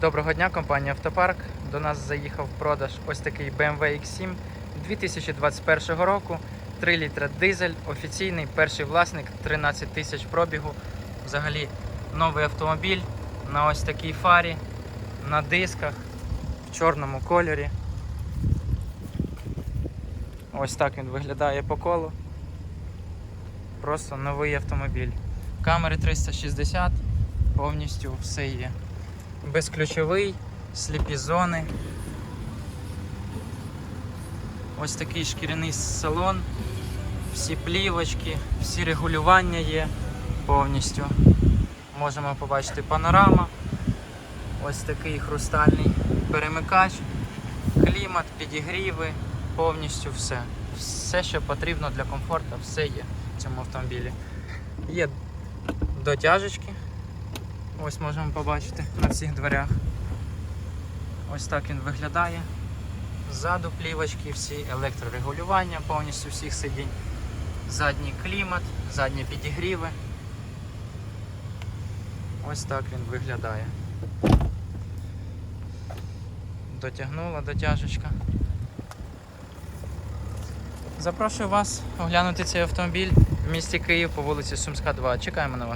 Доброго дня, компанія Автопарк. До нас заїхав в продаж ось такий BMW X7 2021 року. 3 літра дизель, офіційний перший власник, 13 тисяч пробігу. Взагалі новий автомобіль на ось такій фарі, на дисках, в чорному кольорі. Ось так він виглядає по колу. Просто новий автомобіль. Камери 360, повністю все є безключовий, сліпі зони. Ось такий шкіряний салон, всі плівочки, всі регулювання є повністю. Можемо побачити панорама. Ось такий хрустальний перемикач, клімат, підігріви, повністю все. Все, що потрібно для комфорту, все є в цьому автомобілі. Є дотяжечки. Ось можемо побачити на всіх дверях. Ось так він виглядає. Ззаду плівочки, всі електрорегулювання повністю всіх сидінь. Задній клімат, задні підігріви. Ось так він виглядає. Дотягнула дотяжечка. Запрошую вас оглянути цей автомобіль в місті Київ по вулиці Сумська, 2. Чекаємо на вас.